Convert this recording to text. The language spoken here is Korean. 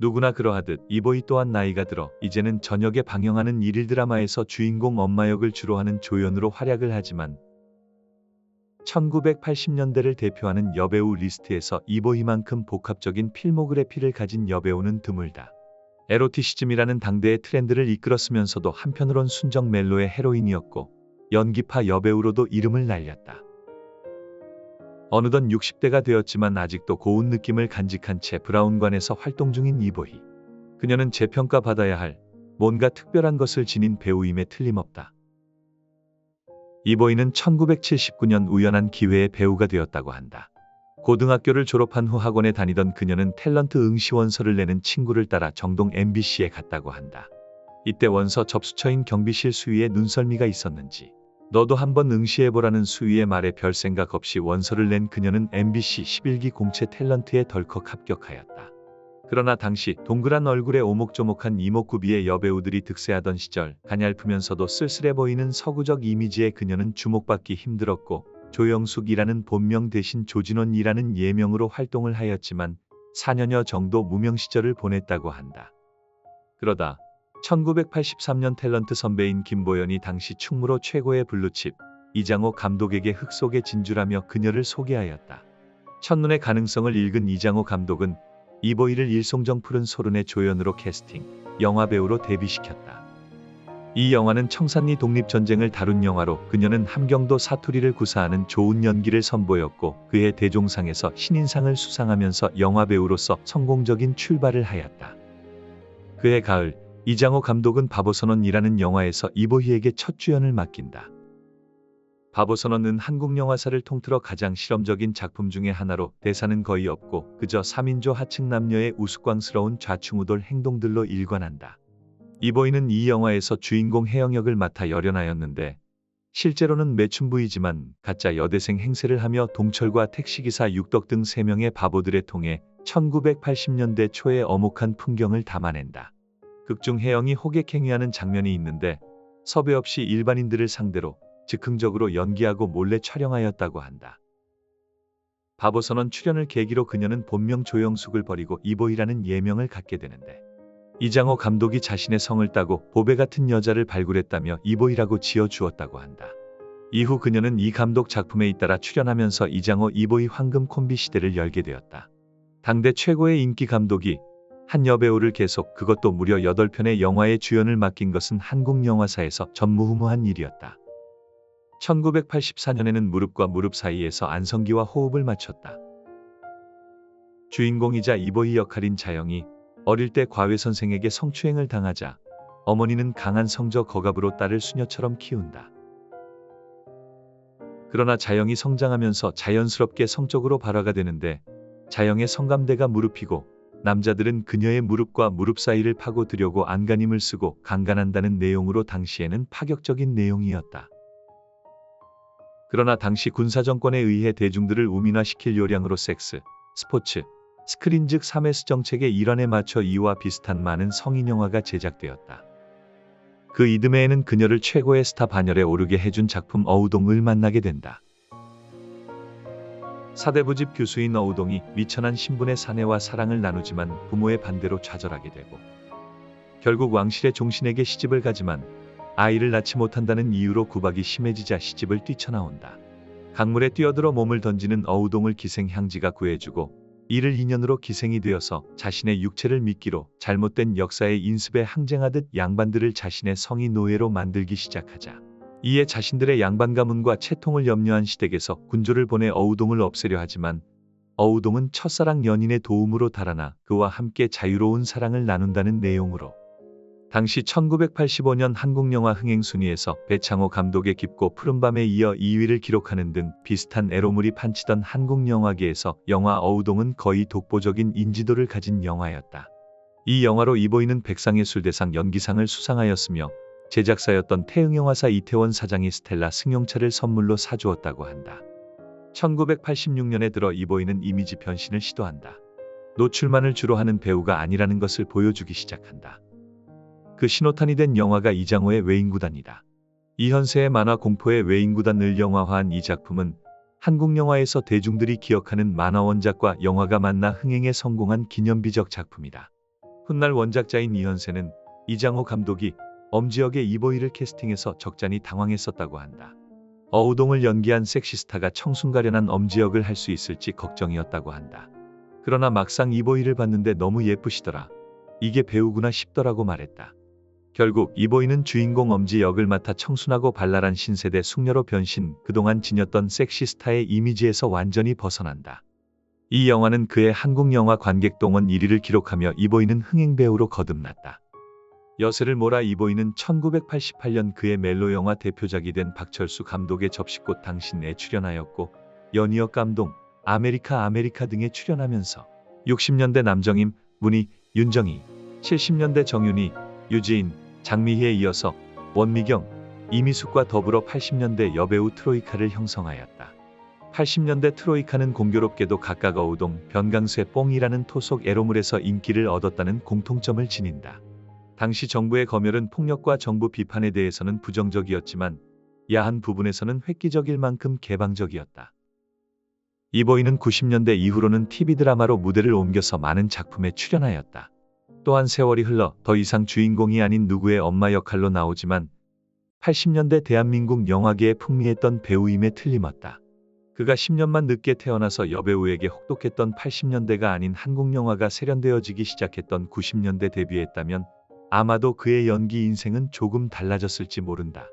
누구나 그러하듯 이보이 또한 나이가 들어 이제는 저녁에 방영하는 일일 드라마에서 주인공 엄마 역을 주로 하는 조연으로 활약을 하지만 1980년대를 대표하는 여배우 리스트에서 이보이만큼 복합적인 필모그래피를 가진 여배우는 드물다. 에로티시즘이라는 당대의 트렌드를 이끌었으면서도 한편으론 순정 멜로의 헤로인이었고 연기파 여배우로도 이름을 날렸다. 어느덧 60대가 되었지만 아직도 고운 느낌을 간직한 채 브라운관에서 활동 중인 이보희. 그녀는 재평가 받아야 할 뭔가 특별한 것을 지닌 배우임에 틀림없다. 이보희는 1979년 우연한 기회에 배우가 되었다고 한다. 고등학교를 졸업한 후 학원에 다니던 그녀는 탤런트 응시 원서를 내는 친구를 따라 정동 MBC에 갔다고 한다. 이때 원서 접수처인 경비실 수위에 눈썰미가 있었는지 너도 한번 응시해보라는 수위의 말에 별 생각 없이 원서를 낸 그녀는 MBC 11기 공채 탤런트에 덜컥 합격하였다. 그러나 당시 동그란 얼굴에 오목조목한 이목구비의 여배우들이 득세하던 시절 가냘프면서도 쓸쓸해 보이는 서구적 이미지의 그녀는 주목받기 힘들었고 조영숙이라는 본명 대신 조진원이라는 예명으로 활동을 하였지만 4년여 정도 무명 시절을 보냈다고 한다. 그러다 1983년 탤런트 선배인 김보연이 당시 충무로 최고의 블루칩 이장호 감독에게 흙 속에 진주라며 그녀를 소개하였다. 첫눈의 가능성을 읽은 이장호 감독은 이보이를 일송정 푸른 소른의 조연으로 캐스팅, 영화배우로 데뷔시켰다. 이 영화는 청산리 독립전쟁을 다룬 영화로 그녀는 함경도 사투리를 구사하는 좋은 연기를 선보였고 그해 대종상에서 신인상을 수상하면서 영화배우로서 성공적인 출발을 하였다. 그해 가을 이장호 감독은 바보선언이라는 영화에서 이보희에게 첫 주연을 맡긴다. 바보선언은 한국 영화사를 통틀어 가장 실험적인 작품 중의 하나로 대사는 거의 없고 그저 3인조 하층 남녀의 우스꽝스러운 좌충우돌 행동들로 일관한다. 이보이는 이 영화에서 주인공 혜영 역을 맡아 열연하였는데 실제로는 매춘부이지만 가짜 여대생 행세를 하며 동철과 택시기사 육덕 등 3명의 바보들에 통해 1980년대 초의 어목한 풍경을 담아낸다. 극중 혜영이 호객행위하는 장면이 있는데 섭외 없이 일반인들을 상대로 즉흥적으로 연기하고 몰래 촬영하였다고 한다. 바보선언 출연을 계기로 그녀는 본명 조영숙을 버리고 이보이라는 예명을 갖게 되는데 이장호 감독이 자신의 성을 따고 보배 같은 여자를 발굴했다며 이보이라고 지어주었다고 한다. 이후 그녀는 이 감독 작품에 잇따라 출연하면서 이장호 이보이 황금 콤비 시대를 열게 되었다. 당대 최고의 인기 감독이 한 여배우를 계속 그것도 무려 8편의 영화의 주연을 맡긴 것은 한국 영화사에서 전무후무한 일이었다. 1984년에는 무릎과 무릎 사이에서 안성기와 호흡을 맞췄다. 주인공이자 이보이 역할인 자영이 어릴 때 과외 선생에게 성추행을 당하자 어머니는 강한 성적 거갑으로 딸을 수녀처럼 키운다. 그러나 자영이 성장하면서 자연스럽게 성적으로 발화가 되는데 자영의 성감대가 무릎이고 남자들은 그녀의 무릎과 무릎 사이를 파고들려고 안간힘을 쓰고 강간한다는 내용으로 당시에는 파격적인 내용이었다. 그러나 당시 군사정권에 의해 대중들을 우민화시킬 요량으로 섹스, 스포츠, 스크린 즉 3S 정책의 일환에 맞춰 이와 비슷한 많은 성인 영화가 제작되었다. 그 이듬해에는 그녀를 최고의 스타 반열에 오르게 해준 작품 어우동을 만나게 된다. 사대부집 교수인 어우동이 미천한 신분의 사내와 사랑을 나누지만 부모의 반대로 좌절하게 되고 결국 왕실의 종신에게 시집을 가지만 아이를 낳지 못한다는 이유로 구박이 심해지자 시집을 뛰쳐나온다. 강물에 뛰어들어 몸을 던지는 어우동을 기생 향지가 구해주고 이를 인연으로 기생이 되어서 자신의 육체를 미끼로 잘못된 역사의 인습에 항쟁하듯 양반들을 자신의 성의 노예로 만들기 시작하자 이에 자신들의 양반 가문과 채통을 염려한 시댁에서 군조를 보내 어우동을 없애려 하지만 어우동은 첫사랑 연인의 도움으로 달아나 그와 함께 자유로운 사랑을 나눈다는 내용으로 당시 1985년 한국영화 흥행 순위에서 배창호 감독의 깊고 푸른밤에 이어 2위를 기록하는 등 비슷한 에로물이 판치던 한국영화계에서 영화 어우동은 거의 독보적인 인지도를 가진 영화였다. 이 영화로 이보이는 백상예술대상 연기상을 수상하였으며 제작사였던 태흥영화사 이태원 사장이 스텔라 승용차를 선물로 사주었다고 한다. 1986년에 들어 이보이는 이미지 변신을 시도한다. 노출만을 주로 하는 배우가 아니라는 것을 보여주기 시작한다. 그 신호탄이 된 영화가 이장호의 외인구단이다. 이현세의 만화 공포의 외인구단을 영화화한 이 작품은 한국 영화에서 대중들이 기억하는 만화 원작과 영화가 만나 흥행에 성공한 기념비적 작품이다. 훗날 원작자인 이현세는 이장호 감독이 엄지혁의 이보이를 캐스팅해서 적잖이 당황했었다고 한다. 어우동을 연기한 섹시스타가 청순가련한 엄지혁을 할 수 있을지 걱정이었다고 한다. 그러나 막상 이보이를 봤는데 너무 예쁘시더라. 이게 배우구나 싶더라고 말했다. 결국 이보이는 주인공 엄지 역을 맡아 청순하고 발랄한 신세대 숙녀로 변신, 그동안 지녔던 섹시스타의 이미지에서 완전히 벗어난다. 이 영화는 그의 한국 영화 관객 동원 1위를 기록하며 이보이는 흥행 배우로 거듭났다. 여세를 몰아 이보이는 1988년 그의 멜로 영화 대표작이 된 박철수 감독의 접시꽃 당신에 출연하였고 연이어 감동, 아메리카 아메리카 등에 출연하면서 60년대 남정임, 문희, 윤정희, 70년대 정윤희, 유지인, 장미희에 이어서 원미경, 이미숙과 더불어 80년대 여배우 트로이카를 형성하였다. 80년대 트로이카는 공교롭게도 각각 어우동, 변강쇠 뽕이라는 토속 에로물에서 인기를 얻었다는 공통점을 지닌다. 당시 정부의 검열은 폭력과 정부 비판에 대해서는 부정적이었지만 야한 부분에서는 획기적일 만큼 개방적이었다. 이보이는 90년대 이후로는 TV 드라마로 무대를 옮겨서 많은 작품에 출연하였다. 또한 세월이 흘러 더 이상 주인공이 아닌 누구의 엄마 역할로 나오지만 80년대 대한민국 영화계에 풍미했던 배우임에 틀림없다. 그가 10년만 늦게 태어나서 여배우에게 혹독했던 80년대가 아닌 한국 영화가 세련되어지기 시작했던 90년대 데뷔했다면 아마도 그의 연기 인생은 조금 달라졌을지 모른다.